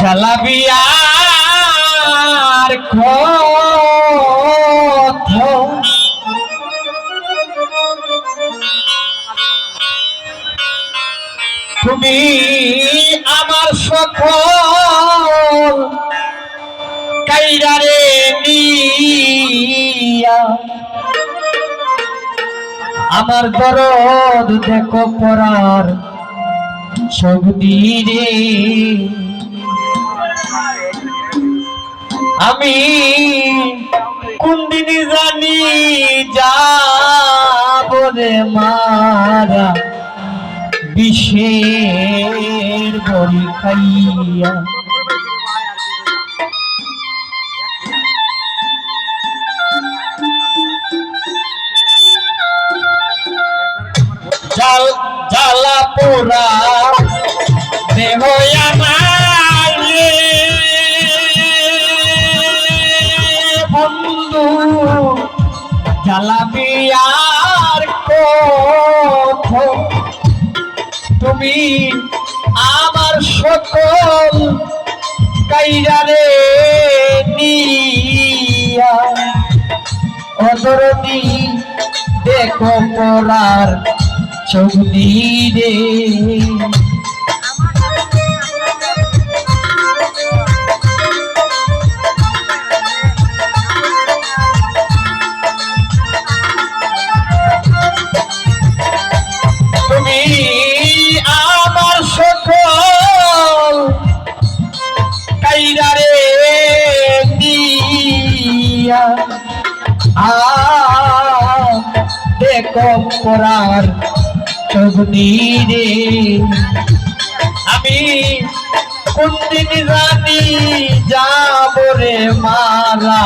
জ্বালাবিয়ার কথা। তুমি আমার সকল কাইরারে আমার দরদ দেখো পড়ার সবদিরে আমি কোন দিন জানি রে মারা। বিষের বড়ি খাইয়া। জাল পোড়া জ্বালাবি আর তুমি আমার সকল কাইরারে নিয়া। অদরদি দেখো পড়ার চৌদি রে দিয়া। দেখো পড়ার চৌদি রে। আমি কোনদিন জানি যাব রে মারা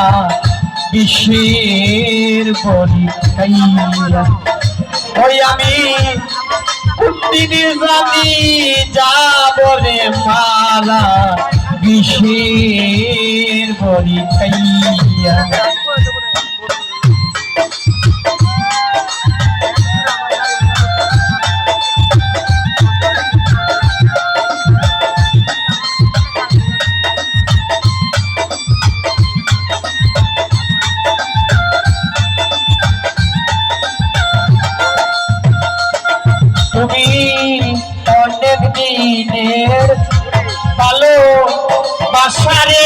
বিশ্বের বলি খাইয়া। ওই আমি কোনদিন জানি যাব রে মারা বিশ্বের বলি খাইয়া। তুমি অনেক দিনের ভালো বাসারে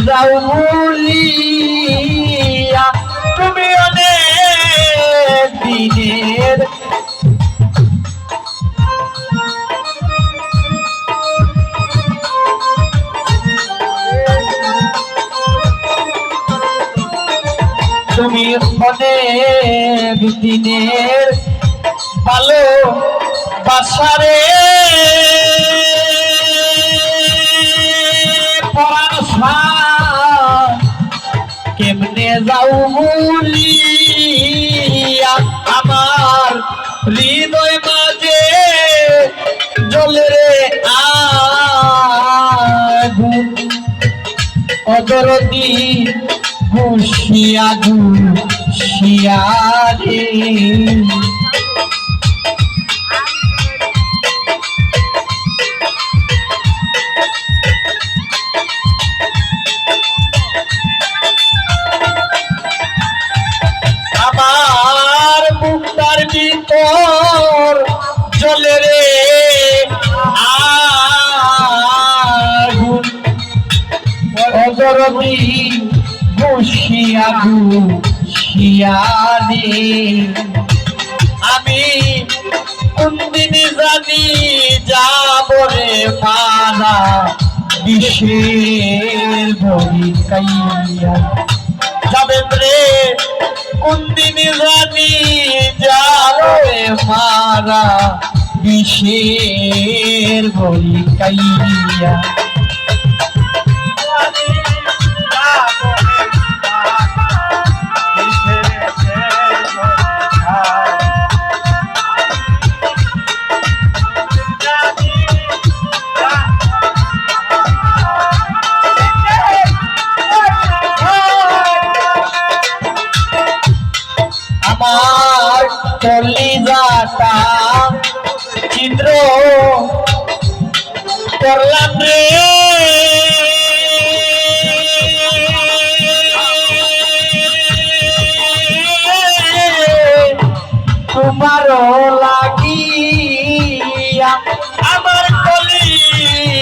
যাও বলিয়া তুমি তুমি অনেক দিনের। ভালো বাসারে অদরদি হুশিয়া ঘুষিয়া রে আমার মুক্তার ভিতর জলে রে। অগরবি বসিয়া শিয়ারে আমি কোনদিন জানি যাব রে মারা বিশ্বের বড়ি কাইয়া। যাবেন রে কোনদিন জানি যাব রে মারা বিশ্বের বড়ি কাইয়া। করলাম রে।